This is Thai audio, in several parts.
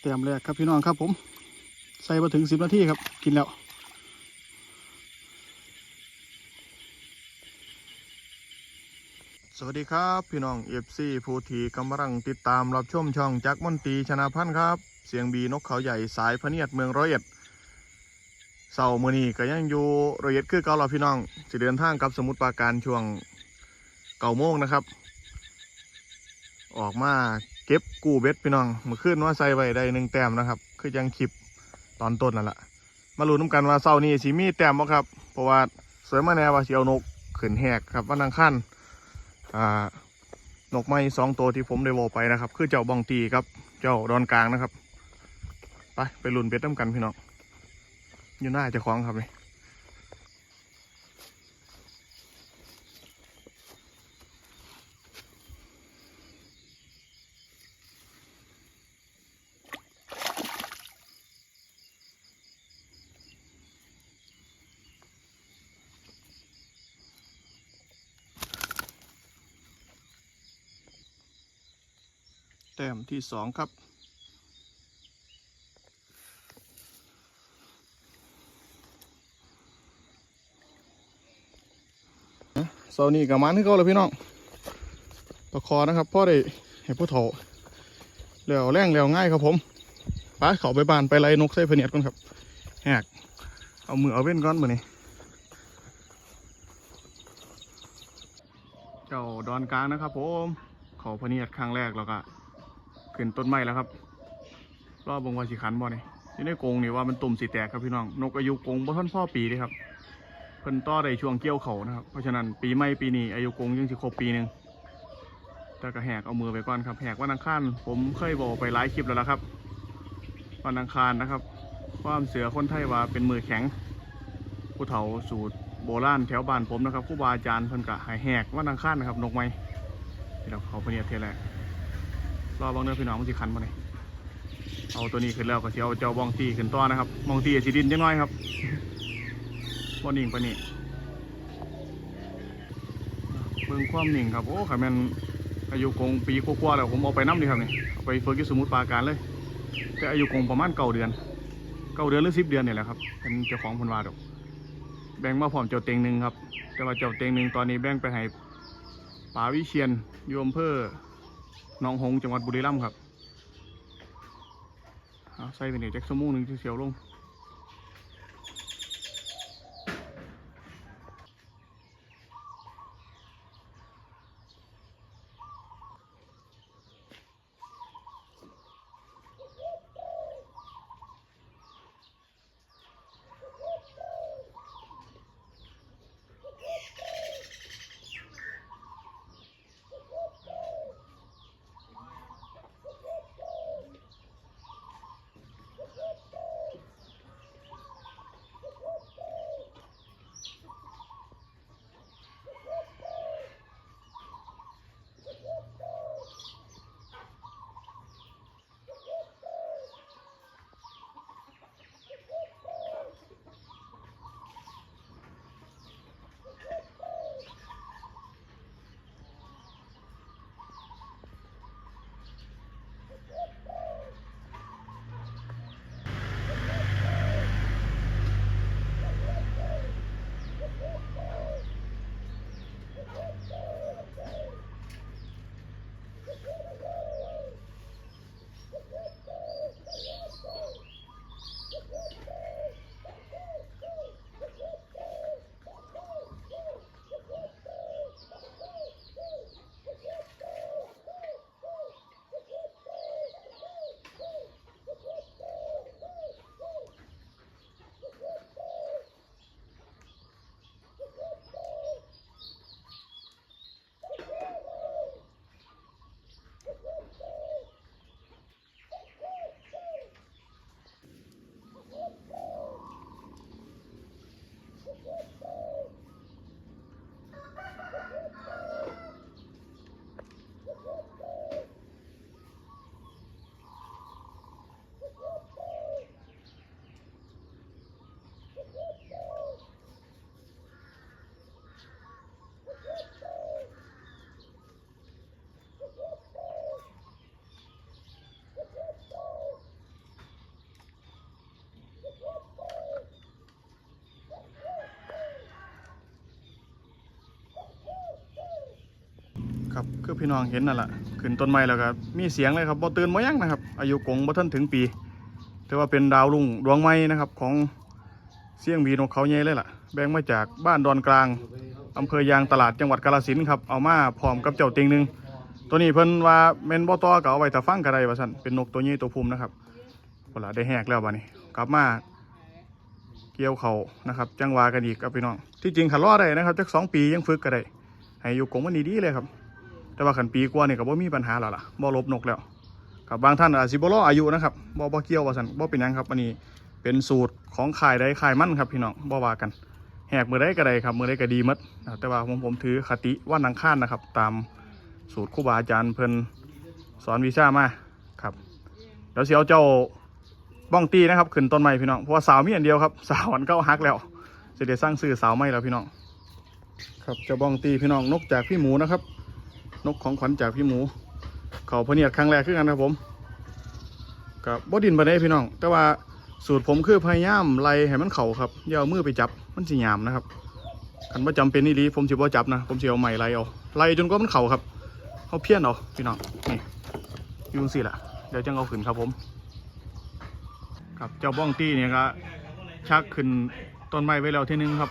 เตรียมแรกครับพี่น้องครับผม ใส่มาถึงสิบนาทีครับ กินแล้วสวัสดีครับพี่น้องเอฟซีผู้ที่กำลังติดตามรับชมช่องจักมนตรีชนะพันธ์ครับ เสียงบีนกเขาใหญ่สายพะเนียดเมืองร้อยเอ็ดเสาร์มือนี้ก็ยังอยู่ร้อยเอ็ดคือเก่าเราพี่น้องจะเดินทางกับสมุทรปราการช่วงเก่าโมงนะครับ ออกมา เก็บกู้เบ็ดพี่น้องเมื่อคืนว่าใส่ไว้ได้หนึ่งแต้มนะครับ คือยังคลิปตอนต้นนั่นแหละมาลุ้นกันว่าเสาร์นี้สีมีแต้มบ่ครับ เพราะว่าสวยมาแน่ว่าสิเอานกขึ้นแหกครับวันอังคารอ่านกไม้สองตัวที่ผมได้โวไปนะครับ คือเจ้าบองตีครับ เจ้าดอนกลางนะครับ ไปไปลุ่นเบ็ดน้ำกันพี่น้องอยู่หน้าเจะคล้าของครับนี่ แต้มที่สองครับ เสาร์นี้กับมันที่เขาเลยพี่น้องประคอนะครับพ่อได้ให้ผู้เฒ่าเลี้ยวแรงเลี้ยวง่ายครับผมไปเขาไปบานไปไล่นกใส่พเนียดก่อนครับแหกเอามือเอาเว้นก้อนมือนี่เจ้าดอนกลางนะครับผมเขาพเนียดครั้งแรกแล้วก็ ขึ้นต้นไม้แล้วครับรอบบงวาสิขันบ่เนี่ยที่ในกรงนี่ว่ามันตุ่มสีแตกครับพี่น้อง นกอายุกรงบ่ท่อนพ่อปีเลยครับ เพิ่นต่อได้ช่วงเกี่ยวเขานะครับ เพราะฉะนั้นปีใหม่ปีนี้อายุกงยังสิครบปีหนึ่งแต่ก็แหกเอามือไปก่อนครับ แหกวันอังคารผมเคยบอกไปหลายคลิปแล้วละครับวันอังคารนะครับ ความเสือคนไทยว่าเป็นมือแข็ง ผู้เฒ่าสูตรโบราณแถวบ้านผมนะครับครูบาอาจารย์เพิ่นกะหายแหกวันอังคารนะครับนกไม้ที่เราเขาเพเนียเทแรก รอบางเนื้อพี่น้องมันสิคันมาเลยเอาตัวนี้ขึ้นแล้วก็สิเอาเจ้าบองตีขึ้นต่อนะครับบองตีสิดินจังน้อยครับบอนิ่งปะนี่เบิ่งความนิ่งครับโอ้ขันอายุกงปีกว่าๆแล้วผมเอาไปน้ำดีครับนี่เอาไปฝึกที่สมุทรปราการเลยแต่อายุกงประมาณเก้าเดือนเก้าเดือนหรือสิบเดือนเนี่ยแหละครับเป็นเจ้าของเพนวาดอก แบ่งมาพร้อมเจ้าเต็งหนึ่งครับ แต่ว่าเจ้าเต็งหนึ่งตอนนี้แบ่งไปให้ป๋าวิเชียนโยมเภอ หนองหงส์จังหวัดบุรีรัมย์ครับเอาใส่ไปเนี่ยแจ็คสมูหนึ่งที่เสียวลง ครับคือพี่น้องเห็นนั่นแหละขึ้นต้นไม้แล้วก็มีเสียงเลยครับบ่ตื่นบ่ยังนะครับ อายุกงบ่ทันถึงปีแต่ว่าเป็นดาวรุ่งดวงใหม่นะครับของเสียงบีนกเขาใหญ่เลยล่ะ แบ่งมาจากบ้านดอนกลางอำเภอยางตลาดจังหวัดกาฬสินธุ์ครับเอามาพร้อมกับเจ้าติงหนึ่งตัวนี้เพิ่นว่าแม่นบ่ต่อก็เอาไว้ถ้าฟังก็ได้ว่าซั่นเป็นนกตัวใหญ่ตัวภูมินะครับพุ่นล่ะได้แหกแล้วบัดนี้ กลับมาเกี่ยวเขานะครับจังหวากันอีกกับพี่น้องที่จริงขันรอได้นะครับจักสองปียังฝึกก็ได้ให้อยู่กงมันนี้ดีเลยครับ แต่ว่าขันปีกว่าเนี่ยก็บ่มีปัญหาแล้วล่ะบ่ลบนกแล้วกับบางท่านอาจสิบ่รออายุนะครับบ่บ่เกี่ยวว่าซั่นบ่เป็นยังครับอันนี้เป็นสูตรของขายใดขายมั่นครับพี่น้องบ่ว่ากัน แหกมือได้ก็ได้ครับมือได้ก็ดีมัดนะแต่ว่าผมผมถือคติว่านังข้านนะครับ ตามสูตรครูบาอาจารย์เพิ่นสอนวิชามาครับเดี๋ยวสิเอาเจ้าบ้องตีนะครับขึ้นต้นไม้พี่น้องเพราะว่าสาวมีอันเดียวครับสาวอันเก้าฮักแล้วจะได้สร้างซื้อสาวไม้แล้วพี่น้อง ครับเจะบ้องตีพี่น้องนกจากพี่หมูนะครับ นกของขวัญจากพี่หมู เขาพเนียดครั้งแรกขึ้นกันครับผมกับบดินบาได้พี่น้อง แต่ว่าสูตรผมคือพยายามไล่ให้มันเข่าครับอย่าเอามือไปจับมันสิหยามนะครับคันว่าจำเป็นนี่ดีผมสิบ่จับนะผมสิเอาไม้ไล่เอาไล่จนกว่ามันเข่าครับเขาเพี้ยนเอาพี่น้องนี่ยุ่งสิล่ะเดี๋ยวจังเอาขึ้นครับผม ครับเจ้าบ้องตี้เนี่ยก็ชักขึ้นต้นไม้ไว้แล้วทีนึงครับ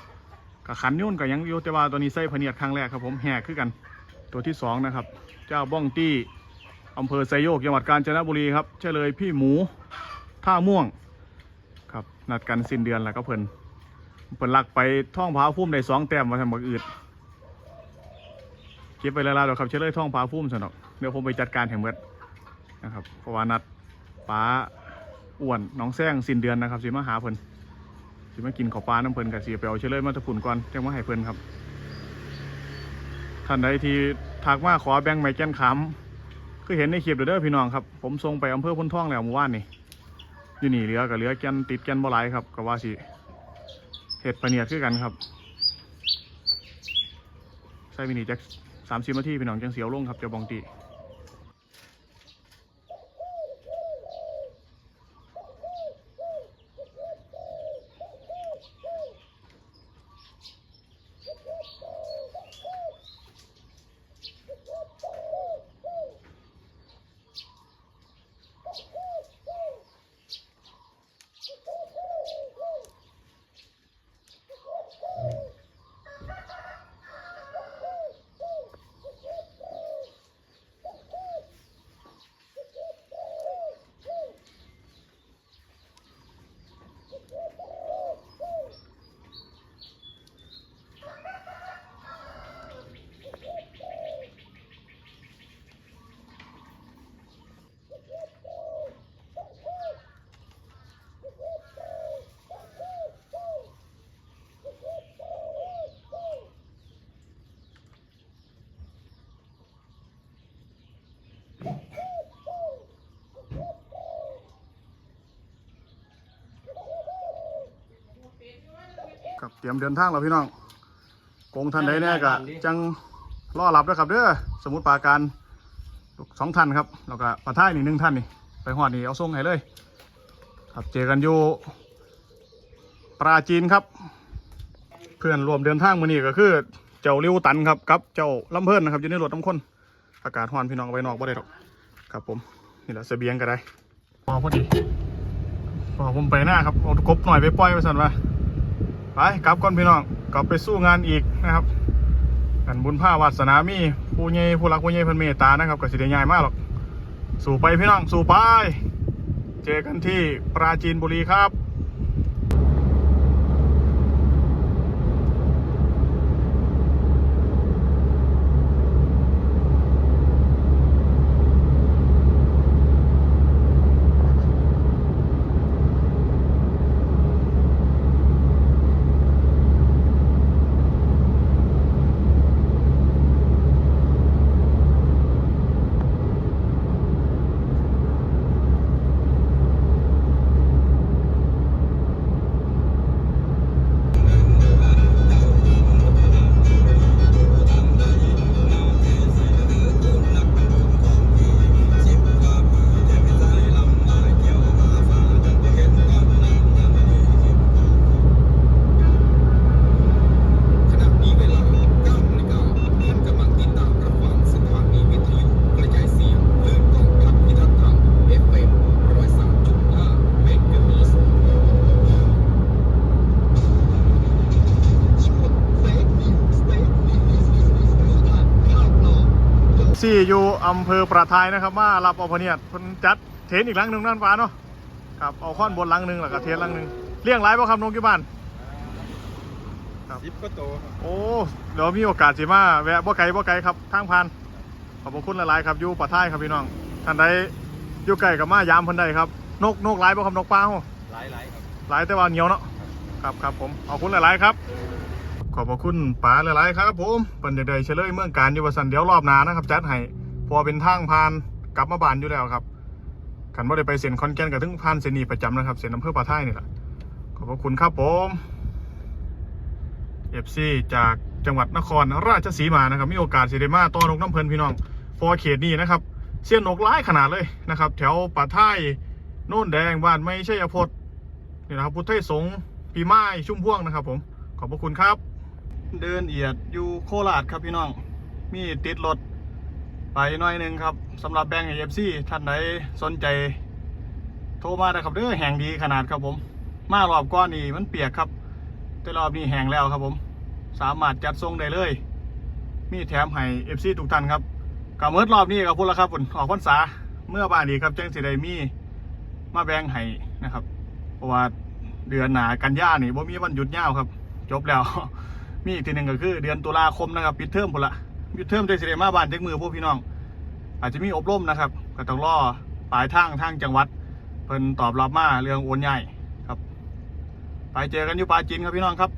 กับขันยุ่นกับยังยู่แต่ว่าตัวนี้ใส่พเนียดครั้งแรกครับผมแหกขึ้นกัน ตัวที่สองนะครับ เจ้าบ้องตี้อำเภอไซโยกจังหวัดกาญจนบุรีครับเฉลยพี่หมูท่าม่วงครับนัดกันสิ้นเดือนแล้วก็เพิ่นเพิ่นลักไปท่องผาพุ่มได้สองแต้มมาทำบักอืดเก็บไปแล้วๆเดี๋ยวครับเฉลยท่องผาพุ่มสนอกเดี๋ยวผมไปจัดการแห่งเมื่อนะครับเพราะว่านัดป้าอ้วนน้องแซงสิ้นเดือนนะครับสิมาหาเพิ่นสิมากินข้าวปลาน้ำเพิ่นกับสิไปเอาเชลเลยมาตะพุ่นก่อนจังมาให้เพิ่นครับ ท่านใดที่ทักมาขอแบ่งไม้แก้นขามคือเห็นในคลิปเด้อพี่น้องครับ ผมส่งไปอำเภอพุนท่องแล้วเมื่อวานนี่อยู่นี่เหลือกับเหลือแก้นติดแก้นบ่หลายครับก็ว่าสิเห็ดปะเนียดคือกันครับใส่มินิจักสามสิบนาทีพี่น้องจังเสียวลงครับเจ้าบองตี ครับเตรียมเดินทางแล้วพี่น้องกงท่านใดแน่กะจังรอรับด้วยครับเด้อสมุดปราการสองท่านครับแล้วก็ประท้ายนี่หนึ่งท่านนี่ไปหอดนี่เอาส่งให้เลย ครับเจอกันอยู่ปราจีนครับ เพื่อนรวมเดินทางมือนี้ก็คือเจ้าริวตันครับกับเจ้าลำเพิ่นนะครับอยู่ในรถน้ำข้นอากาศฮ้อนพี่น้องเอาไปนอกบ่ได้หรอกครับผมนี่แหละเสบียงก็ได้พอพอดีพอผมไปหน้าครับเอากบหน่อยไปปล่อยไปสั่นว่า ไปกลับก่อนพี่น้องกลับไปสู้งานอีกนะครับกันบุญผ้าวาสนามีผู้ใหญ่ผู้รักผู้ใหญ่เพันเมตตานะครับก็สิเด้ง่ายมากหรอก สู่ไปพี่น้องสู่ไป เจอกันที่ปราจีนบุรีครับ ซีอยู่อำเภอประทายนะครับ มารับเอาพะเนียดเพิ่นจัดเทนอีกหลังหนึ่งนั่นฟ้าเนาะครับเอาข้อนบนหลังหนึ่งแล้วก็เทนหลังหนึ่งเลี้ยงไรบ่ครับนกที่บ้านครับสิบก็โตครับโอ้เดี๋ยวมีโอกาสสิมาแวะบ่ไกลบ่ไกลครับทางผ่านขอบพระคุณหลายๆครับอยู่ประทายครับพี่น้องท่านใดอยู่ใกล้กับมายามเพิ่นได้ครับ นกนกหลายบ่ครับนกปลาเฮาหลายหลายครับหลายแต่ว่าเหนียวเนาะครับครับผมขอบคุณหลายๆครับ ขอบพระคุณป๋าหลายๆครับผมเปิ่นใดๆเฉลยเมืองการอยู่วสันเดี๋ยวรอบหนานะครับ จัดให้พอเป็นทางผ่านกลับมาบ้านอยู่แล้วครับขันว่าได้ไปเซ็นคอนแกนกับถึงผ่านเซนีประจำนะครับเซ็นอำเภอปะท่ายนี่แหละขอบพระคุณครับผมเอฟซีจากจังหวัดนครราชสีมานะครับมีโอกาสสิได้มาต้อนนกน้ำเพลินพี่น้องฟอเขตนี้นะครับเสี้ยนนกร้ายขนาดเลยนะครับ แถวปะท่ายโน่นแดงบ้านไม่ใช่ยพดนี่นะครับพุทธไทยสงฆ์ปีไม้ชุ่มพ่วงนะครับผมขอบพระคุณครับ เดินเอียดอยู่โคราชครับพี่น้อง มีติดรถไปหน่อยหนึ่งครับสำหรับแบงก์เอฟซีท่านใดสนใจ โทรมาได้ครับเด้อแห่งดีขนาดครับผม มารอบก้อนนี่มันเปียกครับ แต่รอบนี้แห้งแล้วครับผม สามารถจัดทรงได้เลย มีแถมให้เอฟซีทุกท่านครับกับเมื่อรอบนี้กับพุ่นละครับผมออกพรรษาเมื่อบานดีครับจังสิได้มีมาแบ่งให้นะครับ เพราะว่าเดือนหนากันยานี่บ่มีวันหยุดยาวครับ จบแล้ว มีอีกทีหนึ่งก็คือ เดือนตุลาคมนะครับปิดเทอมพุ่นละปิดเทอมได้สิได้มาบ้านจักมือพวกพี่น้อง อาจจะมีอบรมนะครับก็ต้องรอปลายทางทางจังหวัด เพิ่นตอบรับมาเรื่องโอนใหญ่ครับ ไปเจอกันอยู่ปลาจีนครับพี่น้องครับ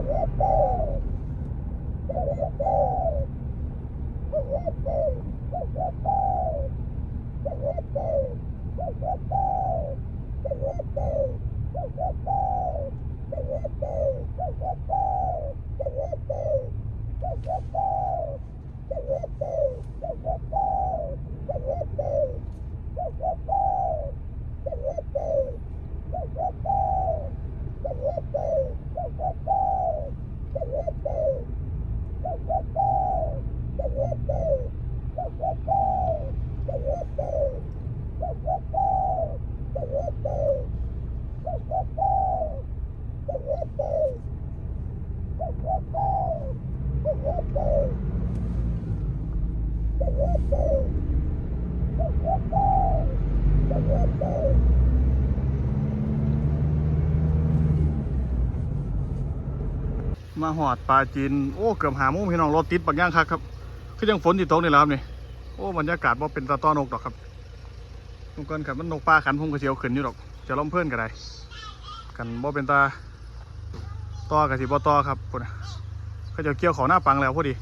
Oh, my God. มาหอดปลาจีนโอ้เกือบหามุ้งพี่น้องรถติดบางย่างคักครับคือยังฝนที่ตกนี่แหละครับนี่โอ้บรรยากาศว่าเป็นตาต้อนกดอกครับทุกคนครับมันนกปลาขันพุ่งกระเจียวขึ้นอยู่ดอกจะล้มเพื่อนกันได้กันบ่เป็นตาต่อกระสีบ่ต่อครับพุ่นเขาจะเกี่ยวเขาหน้าปังแล้วพอดี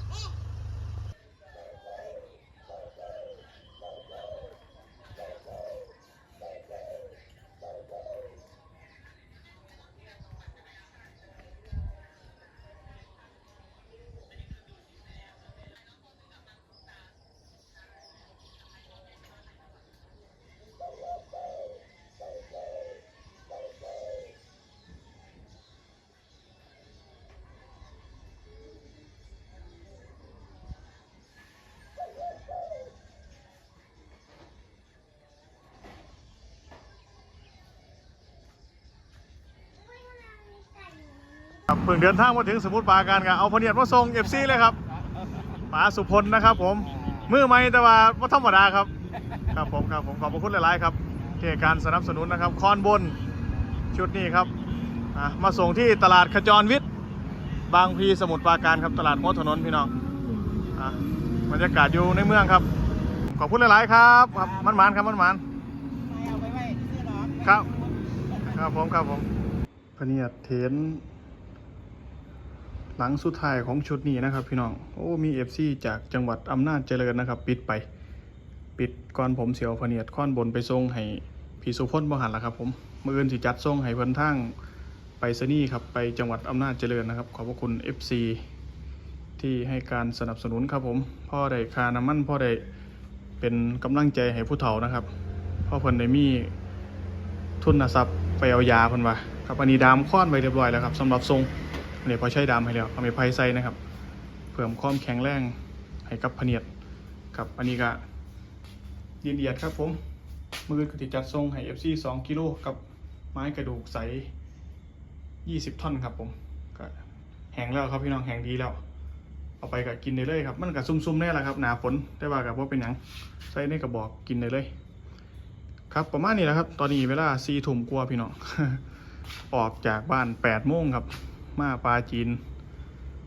เพิ่งเดินทางมาถึงสมุทรปราการกันเอาพเนียดมาส่งเอฟซีเลยครับป๋าสุพลนะครับ ผมมือไม่แต่ว่าไม่ธรรมดาครับ ครับผมครับผมขอบพระคุณหลาย ๆ ครับที่ให้การสนับสนุนนะครับคอนบนชุดนี้ครับอะมาส่งที่ตลาดขจรวิทย์ บางพลีสมุทรปราการครับตลาดมดถนนพี่น้องอะบรรยากาศอยู่ในเมืองครับ ขอบคุณหลาย ๆ ครับครับมันหมานครับมันหมานเอาไปไว้ที่ร้านครับ ครับผมครับผมพเนียดเทน หลังสุดท้ายของชุดนี้นะครับ พี่น้อง โอ้ มีเอฟซีจากจังหวัดอำนาจเจริญนะครับ ปิดไป ปิดก่อนผมเสียวพเนียดค้อนบนไปส่งให้พี่สุพลบ่หันละครับ ผมมืออื่นสิจัดส่งให้เพิ่นทางไปสนีย์ครับ ไปจังหวัดอำนาจเจริญนะครับ ขอบพระคุณ FC ที่ให้การสนับสนุนครับผม พ่อได้คาน้ำมันพ่อได้เป็นกำลังใจให้ผู้เฒ่านะครับ พ่อเพิ่นได้มีทุนทรัพย์ไปเอายาเพิ่นว่าครับอันนี้ดามค้อนไว้เรียบร้อยแล้วครับสำหรับทรง อันนี้พอใช้ดามให้แล้วเอาไปไพใส่นะครับ เพิ่มความแข็งแรงให้กับพเนียดครับอันนี้ก็ยินเอียดครับผมมือกติจัดทรงให้ FC 2กิโลกับไม้กระดูกใส 20 ท่อนครับผมก็แห้งแล้วครับพี่น้องแห้งดีแล้ว เอาไปก็กินได้เลยครับ มันก็ซุ่มๆแน่ละครับหนาฝนแต่ว่ากับว่าเป็นหยังใส่ในกระบอกกินได้เลย ครับประมาณนี้แหละครับ ตอนนี้เวลาสี่ทุ่มกว่าพี่น้องออกจากบ้านแปดโมงครับ มาปลาจีน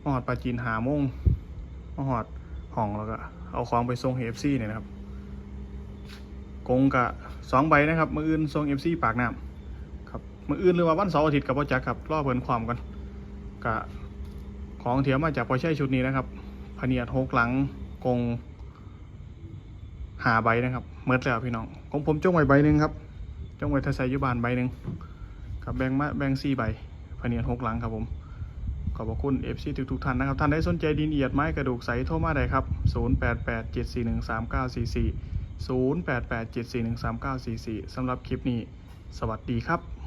มาหอดปลาจีนหาโมงมาหอดห้องแล้วก็เอาของไปส่งเอฟซีเนี่ยนะครับกงกะสองใบนะครับมืออื่นส่งเอฟซีปากน้ำครับมืออื่นหรือว่าวันเสาร์อาทิตย์กับพ่อจักครับรอเพิ่นความกันกะของเถียวมาจากปอใช่ชุดนี้นะครับพเนียดหกหลังกงหาใบนะครับเมิดแล้วพี่น้องของผมจ้องไว้ใบหนึ่งครับจ้องไว้ทศยุบานใบหนึ่งกับแบงมาแบงซี่ใบพเนียดหกหลังครับผม อบพระคุณ FC ทุกทุกท่านนะครับ ท่านได้สนใจดินเอียดไม้กระดูกใสโทรมาได้ครับ 0 8 8 7 4 1 3 9 4 4 0 8 8 7 4 1 3 9 4 4 สำหรับคลิปนี้ สวัสดีครับ